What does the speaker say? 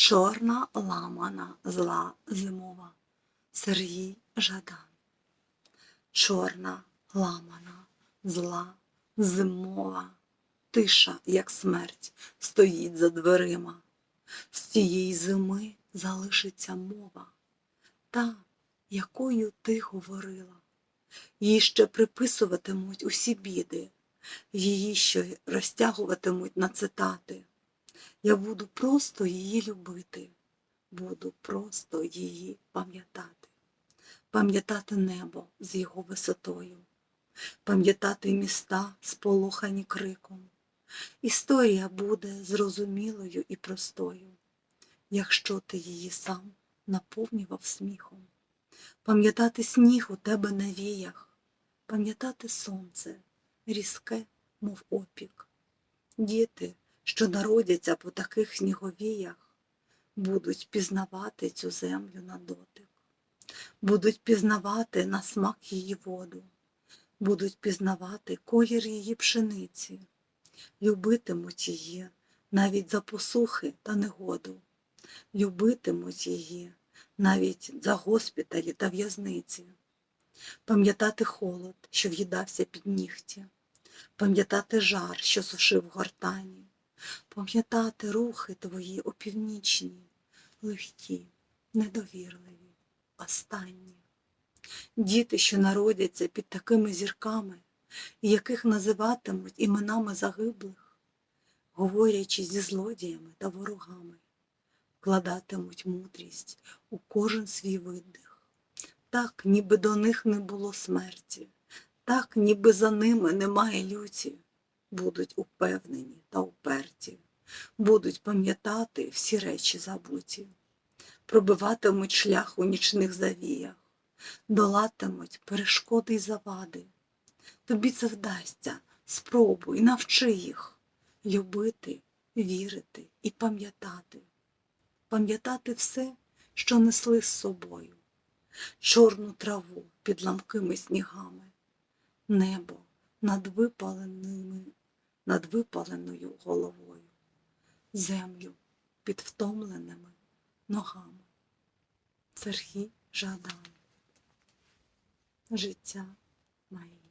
Чорна ламана зла зимова. Сергій Жадан. Чорна ламана зла зимова. Тиша, як смерть, стоїть за дверима. З тієї зими залишиться мова, та, якою ти говорила. Їй ще приписуватимуть усі біди, її ще розтягуватимуть на цитати. Я буду просто її любити, буду просто її пам'ятати, пам'ятати небо з його висотою, пам'ятати міста, сполохані криком. Історія буде зрозумілою і простою, якщо ти її сам наповнював сміхом, пам'ятати сніг у тебе на віях, пам'ятати сонце, різке, мов опік. Діти, що народяться по таких сніговіях, будуть пізнавати цю землю на дотик, будуть пізнавати на смак її воду, будуть пізнавати колір її пшениці, любитимуть її навіть за посухи та негоду, любитимуть її навіть за госпіталі та в'язниці, пам'ятати холод, що в'їдався під нігті, пам'ятати жар, що сушив гортані, пам'ятати рухи твої опівнічні, легкі, недовірливі, останні. Діти, що народяться під такими зірками, яких називатимуть іменами загиблих, говорячи зі злодіями та ворогами, вкладатимуть мудрість у кожен свій видих, так, ніби до них не було смерті, так, ніби за ними немає люті, будуть упевнені та уперті, будуть пам'ятати всі речі забуті, пробиватимуть шлях у нічних завіях, долатимуть перешкоди й завади. Тобі це вдасться, спробуй, навчи їх любити, вірити і пам'ятати, пам'ятати все, що несли з собою, чорну траву під ламкими снігами, небо над випаленими, над випаленою головою, землю під втомленими ногами. Сергій Жадан. Життя моє.